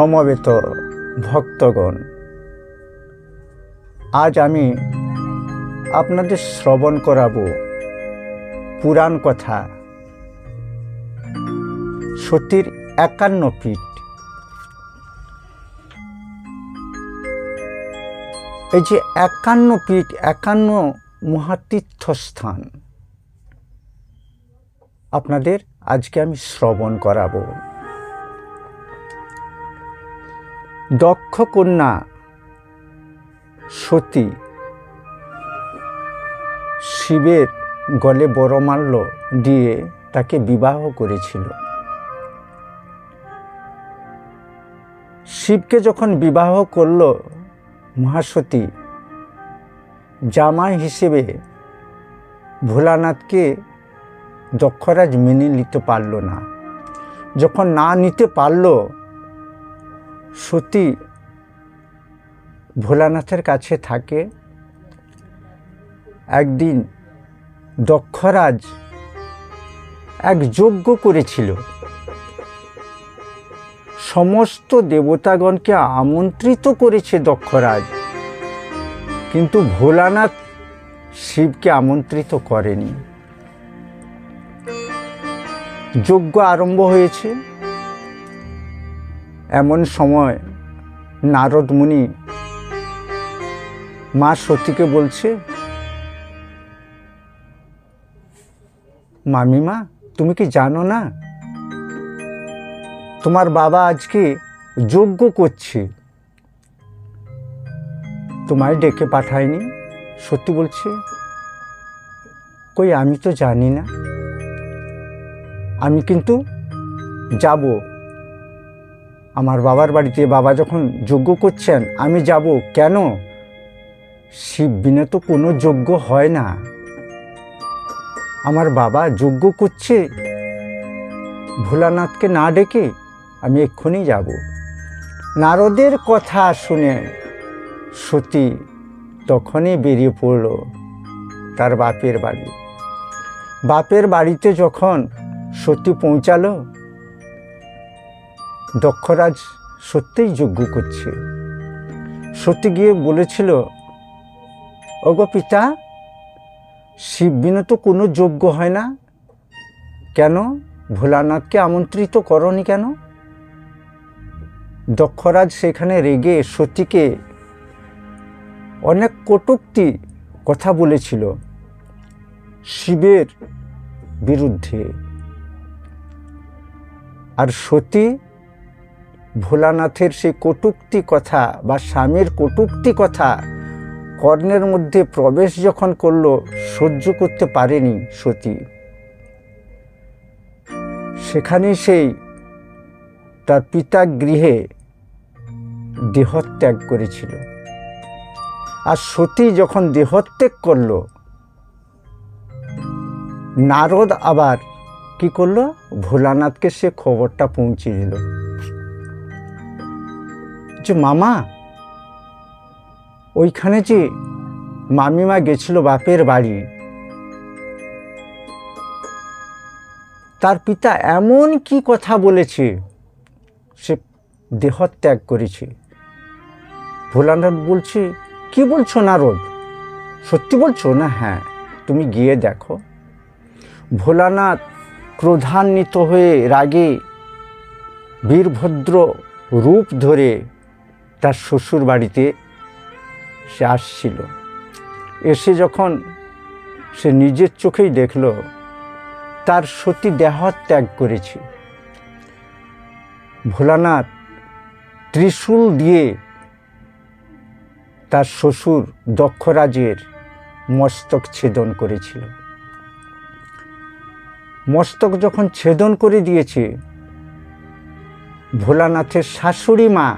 সমবেত ভক্তগণ, আজ আমি আপনাদের শ্রবণ করাবো পুরাণ কথা, সতীর একান্ন পীঠ। এই যে একান্ন পীঠ, একান্ন মহাতীর্থস্থান, আপনাদের আজকে আমি শ্রবণ করাবো। দক্ষ কন্যা সতী। শিবের গলে বড়মাল্য দিয়ে তাকে বিবাহ করেছিল। শিবকে যখন বিবাহ করল মহাসতী জামাই হিসেবে ভোলানাথকে দক্ষরাজ মেনে নিতে পারল না। যখন না নিতে পারল সতী ভোলানাথের কাছে থাকে? একদিন দক্ষরাজ এক যজ্ঞ করেছিল। সমস্ত দেবতাগণকে আমন্ত্রিত করেছে দক্ষরাজ। কিন্তু ভোলানাথ শিবকে আমন্ত্রিত করেনি। যজ্ঞ আরম্ভ হয়েছে। এমন সময় নারদ মুনি মা সতীকে বলছে, মামিমা, তুমি কি জানো না? তোমার বাবা আজকে যজ্ঞ করছে। তোমায় ডেকে পাঠায়নি? সত্যি বলছে, কই, আমি তো জানি না। আমি কিন্তু যাব। আমার বাবার বাড়িতে বাবা যখন যজ্ঞ করছেন, আমি যাব কেন? শিব বিনে তো কোনো যজ্ঞ হয় না। আমার বাবা যজ্ঞ করছে? ভোলানাথকে না ডেকে আমি এক্ষুনি যাব। নারদের কথা শুনে সতী তখনই বেরিয়ে পড়ল তার বাপের বাড়ি। বাপের বাড়িতে যখন সতী পৌঁছালো দক্ষরাজ সত্যিই যজ্ঞ করছে। সত্যি গিয়ে বলেছিল, ওগো পিতা, শিব বিনে তো কোনো যোগ্য হয় না। কেন? ভোলানাথকে আমন্ত্রিত করনি কেন? দক্ষরাজ সেখানে রেগে সতীকে অনেক কটুক্তি কথা বলেছিল শিবের বিরুদ্ধে। আর সতী ভোলানাথের সেই কটুক্তি কথা বা স্বামীর কটুক্তি কথা কর্ণের মধ্যে প্রবেশ যখন করল, সহ্য করতে পারেনি সতী। সেখানে সেই তার পিতা গৃহে দেহত্যাগ করেছিল। আর সতী যখন দেহত্যাগ করল, নারদ আবার কি করল? ভোলানাথকে সে খবরটা পৌঁছে দিল। যে মামা, ওইখানে যে মামিমা গেছিল বাপের বাড়ি, তার পিতা এমন কি কথা বলেছে, সে দেহত্যাগ করেছে। ভোলানাথ বলছে, কি বলছো নারদ? সত্যি বলছো না? হ্যাঁ তুমি গিয়ে দেখো। ভোলানাথ ক্রোধান্বিত হয়ে রাগে বীরভদ্র রূপ ধরে তার শ্বশুর বাড়িতে সে আসছিল। এসে যখন সে নিজের চোখেই দেখল, তার সতী দেহত্যাগ করেছে। ভোলানাথ ত্রিশূল দিয়ে তার শ্বশুর দক্ষরাজের মস্তক ছেদন করেছিল। মস্তক যখন ছেদন করে দিয়েছে, ভোলানাথের শাশুড়ি মা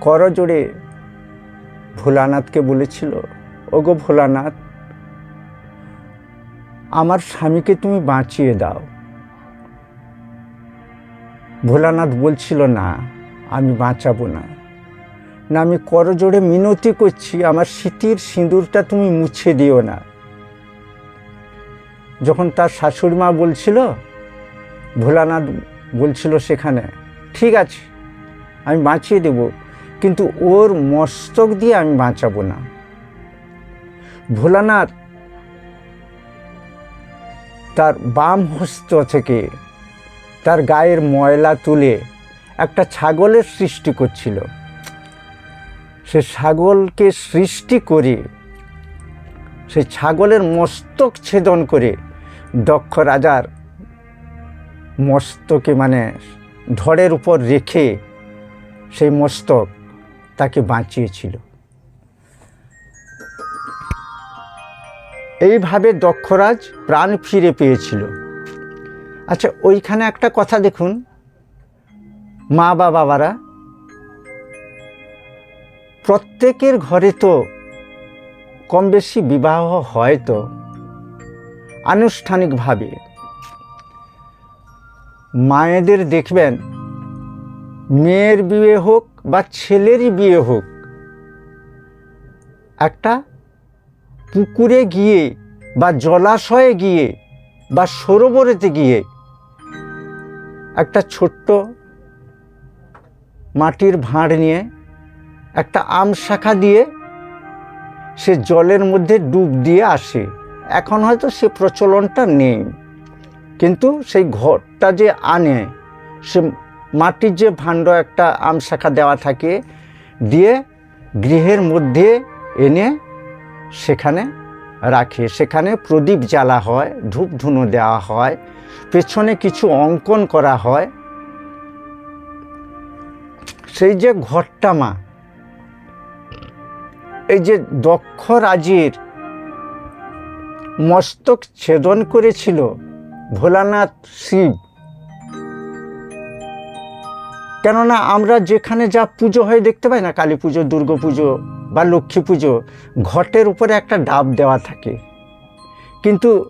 করজোড়ে ভোলানাথকে বলেছিল, ওগো ভোলানাথ, আমার স্বামীকে তুমি বাঁচিয়ে দাও। ভোলানাথ বলছিল, না, আমি বাঁচাবো না। না, আমি করজোড়ে মিনতি করছি, আমার স্মৃতির সিঁদুরটা তুমি মুছে দিও না। যখন তার শাশুড়ি মা বলছিল, ভোলানাথ বলছিল সেখানে, ঠিক আছে, আমি বাঁচিয়ে দেব। কিন্তু ওর মস্তক দিয়ে আমি বাঁচাবো না। ভোলানাথ তার বাম হস্ত থেকে তার গায়ের ময়লা তুলে একটা ছাগলের সৃষ্টি করছিল। সে ছাগলকে সৃষ্টি করে সে ছাগলের মস্তক ছেদন করে দক্ষ রাজার মস্তকে মানে ধড়ের উপর রেখে সেই মস্তক তাকে বাঁচিয়েছিল। এইভাবে দক্ষরাজ প্রাণ ফিরে পেয়েছিল। আচ্ছা ওইখানে একটা কথা দেখুন। মা বাবারা, প্রত্যেকের ঘরে তো কম বেশি বিবাহ হয় তো, আনুষ্ঠানিকভাবে। মায়েদের দেখবেন, মেয়ের বিয়ে হোক বা ছেলেরই বিয়ে হোক, একটা পুকুরে গিয়ে বা জলাশয়ে গিয়ে বা সরোবরেতে গিয়ে একটা ছোট্ট মাটির ভাঁড় নিয়ে একটা আম শাখা দিয়ে সে জলের মধ্যে ডুব দিয়ে আসে। এখন হয়তো সে প্রচলনটা নেই, কিন্তু সেই ঘরটা যে আনে, সে মাটির যে ভাণ্ড একটা আম শাখা দেওয়া থাকে, দিয়ে গৃহের মধ্যে এনে সেখানে রাখে। সেখানে প্রদীপ জ্বালা হয়, ধূপ ধুনো দেওয়া হয়, পেছনে কিছু অঙ্কন করা হয়। সেই যে ঘরটা মা, এই যে দক্ষ রাজির মস্তক ছেদন করেছিল ভোলানাথ শিব কেননা আমরা যেখানে যা পুজো হয় দেখতে পাই না, কালী পুজো, দুর্গা পুজো বা লক্ষ্মী পুজো, ঘটের উপরে একটা ডাব দেওয়া থাকে। কিন্তু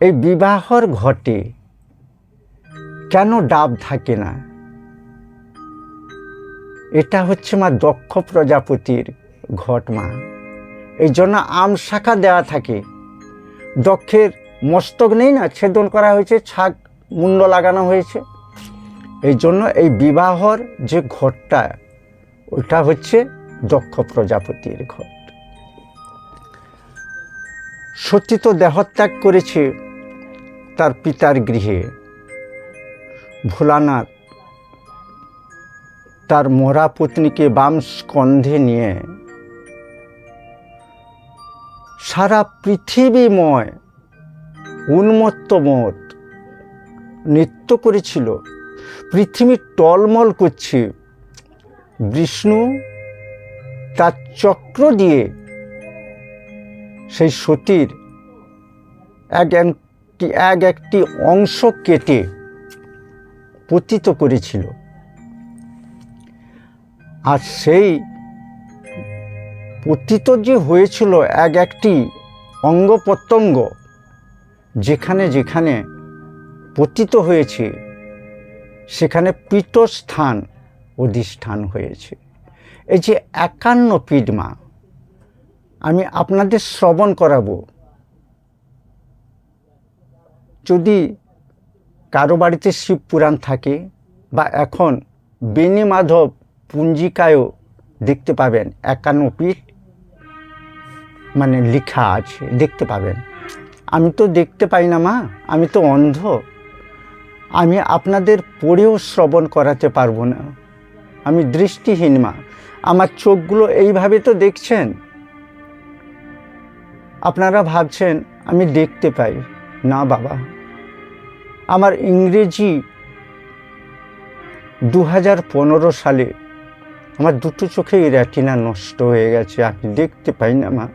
এই বিবাহর ঘটে কেন ডাব থাকে না? এটা হচ্ছে মা দক্ষ প্রজাপতির ঘট মা। এই জন্য আম শাখা দেওয়া থাকে। দক্ষের মস্তক নেই না? ছেদন করা হয়েছে, ছাগ মুন্ড লাগানো হয়েছে। এই জন্য এই বিবাহর যে ঘরটা ওটা হচ্ছে দক্ষ প্রজাপতির ঘট। সত্যি তো দেহত্যাগ করেছে তার পিতার গৃহে। ভোলানাথ তার মরা পত্নীকে বাম স্কন্ধে নিয়ে সারা পৃথিবীময় উন্মত্ত মত নৃত্য করেছিল। পৃথিবী টলমল করছে। বিষ্ণু তার চক্র দিয়ে সেই সতীর এক একটি এক একটি অংশ কেটে পতিত করেছিল। আর সেই পতিত যে হয়েছিল এক একটি অঙ্গ প্রত্যঙ্গ যেখানে যেখানে পতিত হয়েছে সেখানে পীঠস্থান অধিষ্ঠান হয়েছে। এই যে একান্ন পীঠমা আমি আপনাদের শ্রবণ করাবো। যদি কারও বাড়িতে শিব পুরাণ থাকে বা এখন বেনি মাধব পুঞ্জিকায়ও দেখতে পাবেন, একান্ন পীঠ মানে লেখা আছে, দেখতে পাবেন। আমি তো দেখতে পাই না মা, আমি তো অন্ধ। আমি আপনাদের পড়েও শ্রবণ করাতে পারব না। আমি দৃষ্টিহীন মা। আমার চোখগুলো এইভাবে তো দেখছেন? আপনারা ভাবছেন আমি দেখতে পাই। না বাবা। আমার ইংরেজি দু হাজার পনেরো সালে আমার দুটো চোখেই রেটিনা নষ্ট হয়ে গেছে। আমি দেখতে পাই না মা।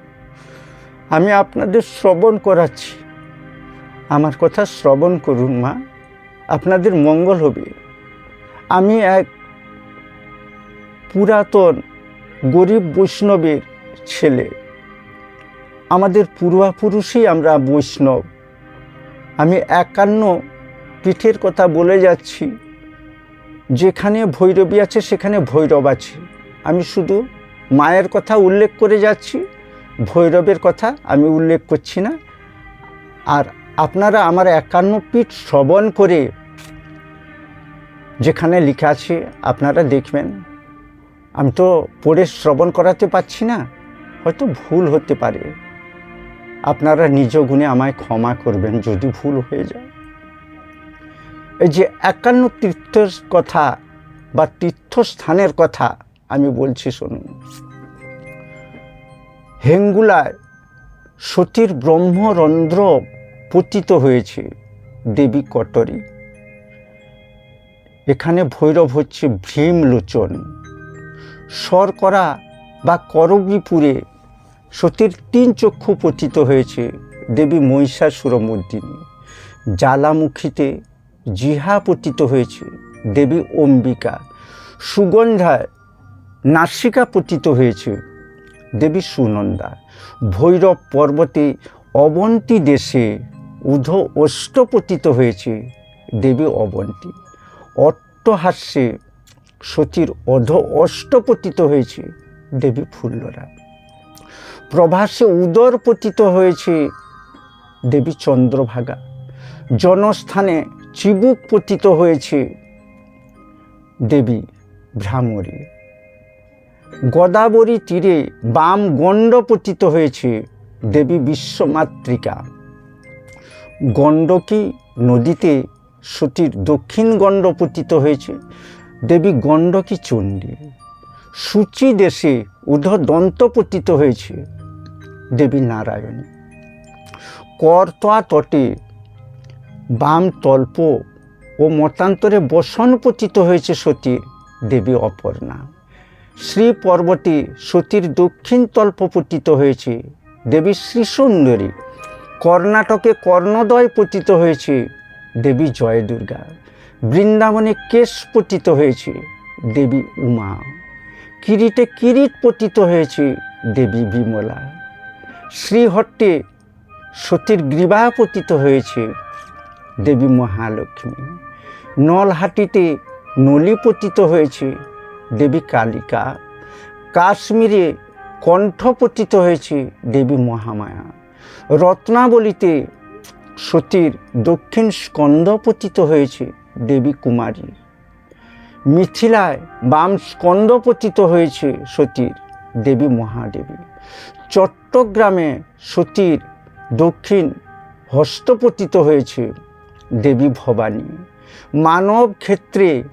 আমি আপনাদের শ্রবণ করাচ্ছি। আমার কথা শ্রবণ করুন মা। আপনাদের মঙ্গল হবে। আমি এক পুরাতন গরিব বৈষ্ণবের ছেলে। আমাদের পূর্বাপুরুষই আমরা বৈষ্ণব। আমি একান্ন পীঠের কথা বলে যাচ্ছি। যেখানে ভৈরবী আছে, সেখানে ভৈরব আছে। আমি শুধু মায়ের কথা উল্লেখ করে যাচ্ছি, ভৈরবের কথা আমি উল্লেখ করছি না। আর আপনারা আমার একান্ন পীঠ শ্রবণ করে যেখানে লেখা আছে, আপনারা দেখবেন। আমি তো পড়ে শ্রবণ করাতে পারছি না, হয়তো ভুল হতে পারে। আপনারা নিজ গুণে আমায় ক্ষমা করবেন যদি ভুল হয়ে যায়। এই যে একান্ন তীর্থের কথা বা তীর্থস্থানের কথা আমি বলছি, শুনুন। হেঙ্গুলায় সতীর ব্রহ্মরন্ধ্র পতিত হয়েছে দেবী কটরী। এখানে ভৈরব হচ্ছে ভীমলোচন। শর্করা বা করবীপুরে সতীর তিন চক্ষু পতিত হয়েছে দেবী মহিষাসুরমর্দিনী। জ্বালামুখীতে জিহা পতিত হয়েছে দেবী অম্বিকা। সুগন্ধায় নাসিকা পতিত হয়েছে দেবী সুনন্দা। ভৈরব পর্বতে অবন্তী দেশে উধ অষ্টপতিত হয়েছে দেবী অবন্তী। অট্টহাস্যে সতীর অধ অষ্টপতিত হয়েছে দেবী ফুল্লরা। প্রভাসে উদর পতিত হয়েছে দেবী চন্দ্রভাগা। জনস্থানে চিবুক পতিত হয়েছে দেবী ভ্রামরী। গোদাবরী তীরে বাম গণ্ড পতিত হয়েছে দেবী বিশ্বমাতৃকা। গণ্ডকী নদীতে সতীর দক্ষিণ গণ্ড পতিত হয়েছে। দেবী গণ্ডকী চণ্ডী, সূচি দেশে উধ দন্ত পতিত হয়েছে দেবী নারায়ণী। করতোয়া তটে বাম তল্প ও মতান্তরে বসন পতিত হয়েছে সতীর দেবী অপর্ণা। শ্রী পর্বতে সতীর দক্ষিণ তল্প পতিত হয়েছে দেবী শ্রীসুন্দরী। কর্ণাটকে কর্ণদয় পতিত হয়েছে দেবী জয় দুর্গা বৃন্দাবনে কেশ পতিত হয়েছে দেবী উমা। কিরিটে কিরিট পতিত হয়েছে দেবী বিমলা। শ্রীহট্টে সতীর গ্রীবা পতিত হয়েছে দেবী মহালক্ষ্মী। নলহাটিতে নলি পতিত হয়েছে দেবী কালিকা। কাশ্মীরে কণ্ঠ পতিত হয়েছে দেবী মহামায়া। রত্নাবলীতে সতীর দক্ষিণ স্কন্ধ পতিত হয়েছে দেবী কুমারী। মিথিলায় বাম স্কন্ধ পতিত হয়েছে সতীর দেবী মহাদেবী। চট্টগ্রামে সতীর দক্ষিণ হস্তপতিত হয়েছে দেবী ভবানী। মানব ক্ষেত্রে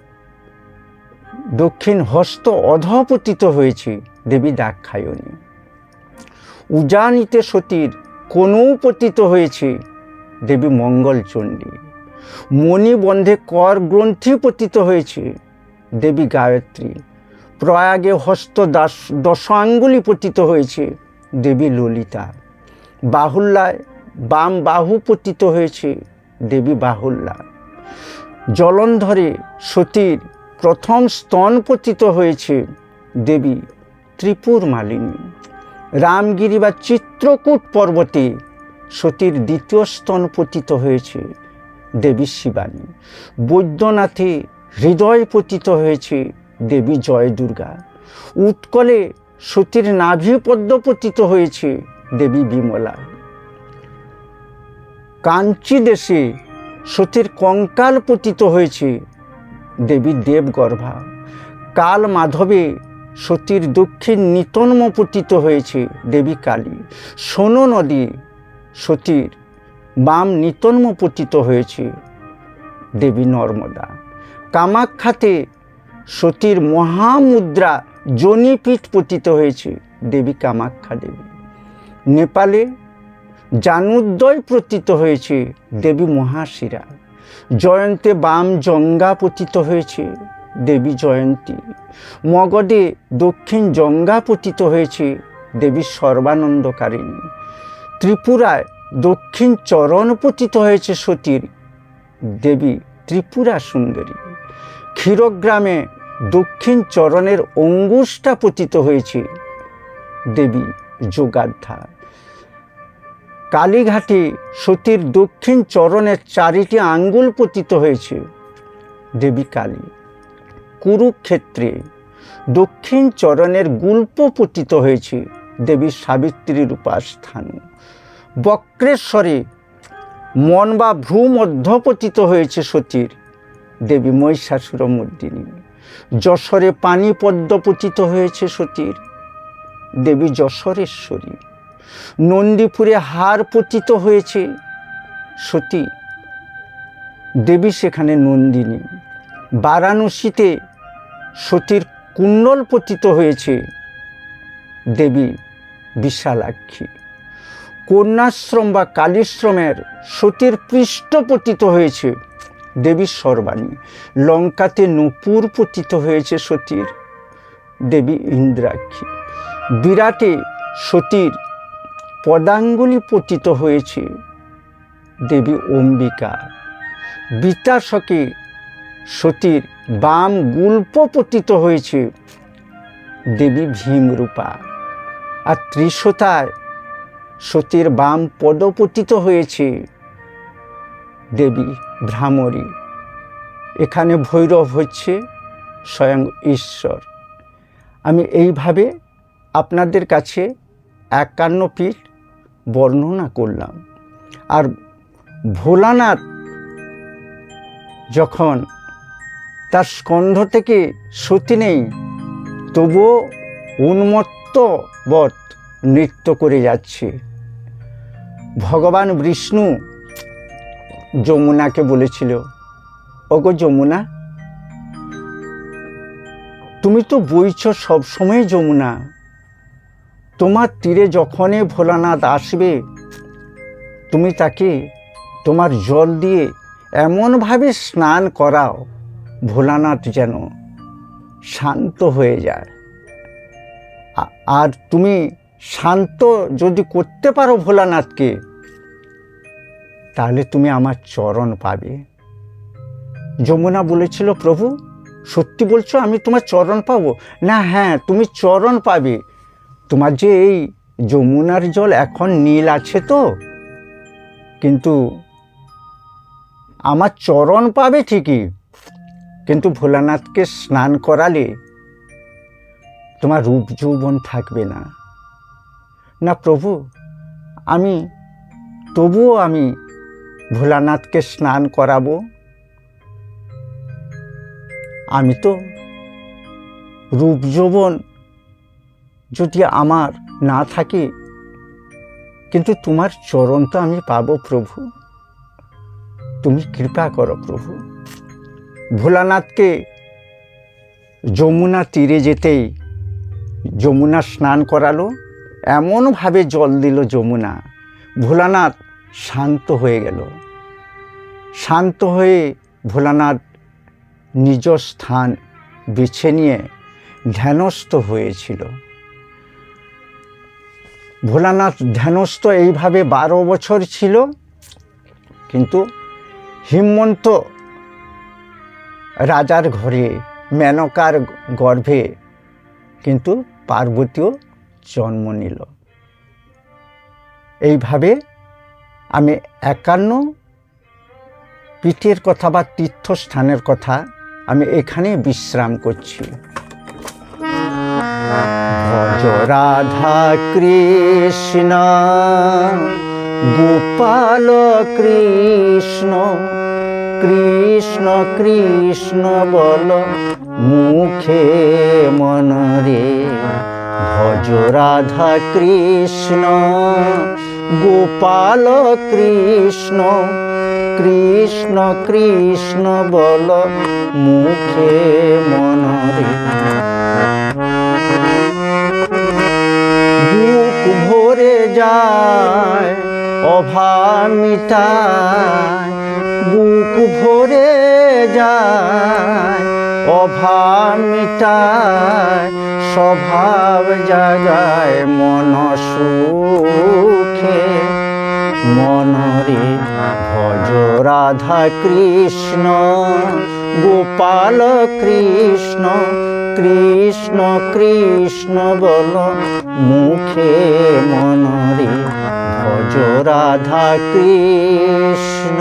দক্ষিণ হস্ত অধপতিত হয়েছে দেবী দাক্ষায়ণী। উজানিতে সতীর কোনও পতিত হয়েছে দেবী মঙ্গলচণ্ডী। মণিবন্ধে কর গ্রন্থি পতিত হয়েছে দেবী গায়ত্রী। প্রয়াগে হস্ত দাস দশ আঙ্গুলি পতিত হয়েছে দেবী ললিতা। বাহুল্যায় বাম বাহু পতিত হয়েছে দেবী বাহুল্যা জলন্ধরে সতীর প্রথম স্তন পতিত হয়েছে দেবী ত্রিপুর মালিনী রামগিরি বা চিত্রকূট পর্বতে সতীর দ্বিতীয় স্তন পতিত হয়েছে দেবী শিবানী। বৈদ্যনাথে হৃদয় পতিত হয়েছে দেবী জয় দুর্গা উৎকলে সতীর নাভি পদ্ম পতিত হয়েছে দেবী বিমলা। কাঞ্চি দেশে সতীর কঙ্কাল পতিত হয়েছে দেবী দেবগর্ভা। কাল মাধবে সতীর দক্ষিণ নিতন্ম পতিত হয়েছে দেবী কালী। সোনো নদী সতীর বাম নিতন্ম পতিত হয়েছে দেবী নর্মদা। কামাখ্যাতে সতীর মহামুদ্রা জনিপীঠ পতিত হয়েছে দেবী কামাখ্যা দেবী। নেপালে জানুদ্দয় পতিত হয়েছে দেবী মহাশিরা। জয়ন্তে বাম জঙ্গা পতিত হয়েছে দেবী জয়ন্তী। মগধে দক্ষিণ জঙ্গা পতিত হয়েছে দেবী সর্বানন্দকারিণী। ত্রিপুরায় দক্ষিণ চরণ পতিত হয়েছে সতীর দেবী ত্রিপুরা সুন্দরী। ক্ষীরগ্রামে দক্ষিণ চরণের অঙ্গুষ্টা পতিত হয়েছে দেবী যোগাধ্যা কালীঘাটে সতীর দক্ষিণ চরণের চারিটি আঙ্গুল পতিত হয়েছে দেবী কালী। কুরুক্ষেত্রে দক্ষিণ চরণের গুল্প পতিত হয়েছে দেবী সাবিত্রীর উপাস্থান বক্রেশ্বরে মন বা ভ্রু মধ্যপতিত হয়েছে সতীর, দেবী মহিষাসুর মর্দিনী। যশোরে পানি পদ্ম পতিত হয়েছে সতীর, দেবী যশোরেশ্বরী। নন্দীপুরে হার পতিত হয়েছে সতী, দেবী সেখানে নন্দিনী। বারাণসীতে সতীর কুণ্ডল পতিত হয়েছে দেবী বিশালাক্ষী। কন্যাশ্রম বা কালীশ্রমের সতীর পৃষ্ঠ পতিত হয়েছে দেবী সর্বাণী। লঙ্কাতে নূপুর পতিত হয়েছে সতীর দেবী ইন্দ্রাক্ষী। বিরাটে সতীর পদাঙ্গুলি পতিত হয়েছে দেবী অম্বিকা। বিতাশকে সতীর বাম গুল্প পতিত হয়েছে দেবী ভীমরূপা। আর ত্রিশতায় সতীর বাম পদপতিত হয়েছে দেবী ভ্রামরী। এখানে ভৈরব হচ্ছে স্বয়ং ঈশ্বর। আমি এইভাবে আপনাদের কাছে একান্ন পীঠ বর্ণনা করলাম। আর ভোলানাথ যখন তার স্কন্ধ থেকে সতী নেই। তবুও উন্মত্ত বধ নৃত্য করে যাচ্ছে। ভগবান বিষ্ণু যমুনাকে বলেছিল, ওগো যমুনা, তুমি তো বইছ সবসময় যমুনা। তোমার তীরে যখনই ভোলানাথ আসবে, তুমি তাকে তোমার জল দিয়ে এমনভাবে স্নান করাও। ভোলানাথ যেন শান্ত হয়ে যায়। আর তুমি শান্ত যদি করতে পারো ভোলানাথকে, তাহলে তুমি আমার চরণ পাবে। যমুনা বলেছিল, প্রভু, সত্যি বলছো, আমি তোমার চরণ পাবো? না হ্যাঁ তুমি চরণ পাবে। তোমার যে এই যমুনার জল এখন নীল আছে তো, কিন্তু আমার চরণ পাবে ঠিকই। কিন্তু ভোলানাথকে স্নান করালে তোমার রূপ যৌবন থাকবে না। না প্রভু, আমি, তবুও আমি ভোলানাথকে স্নান করাবো। আমি তো রূপ যৌবন যদি আমার না থাকে, কিন্তু তোমার চরণ তো আমি পাবো প্রভু। তুমি কৃপা করো প্রভু। ভোলানাথকে যমুনা তীরে যেতেই যমুনা স্নান করালো, এমনভাবে জল দিল যমুনা। ভোলানাথ শান্ত হয়ে গেল। শান্ত হয়ে ভোলানাথ নিজ স্থান বেছে নিয়ে ধ্যানস্থ হয়েছিল। ভোলানাথ ধ্যানস্থ এইভাবে বারো বছর ছিল, কিন্তু হিমন্ত রাজার ঘরে, মেনকার গর্ভে, কিন্তু পার্বতীও জন্ম নিল। এইভাবে আমি একান্ন পীঠের কথা বা তীর্থস্থানের কথা আমি এখানে বিশ্রাম করছি। রাধা কৃষ্ণ, গোপাল কৃষ্ণ কৃষ্ণ কৃষ্ণ বল, মুখে মনরে ভজ রাধা কৃষ্ণ, গোপাল কৃষ্ণ কৃষ্ণ কৃষ্ণ বল, মুখে মনরে বুক ভরে যায় বুক ভরে যায়, অভাব মিটায়, স্বভাব জাগায় মন সুখে। মনরে ভজ রাধা কৃষ্ণ, গোপাল কৃষ্ণ কৃষ্ণ কৃষ্ণ বল মুখে। মনরে ভজ রাধা কৃষ্ণ।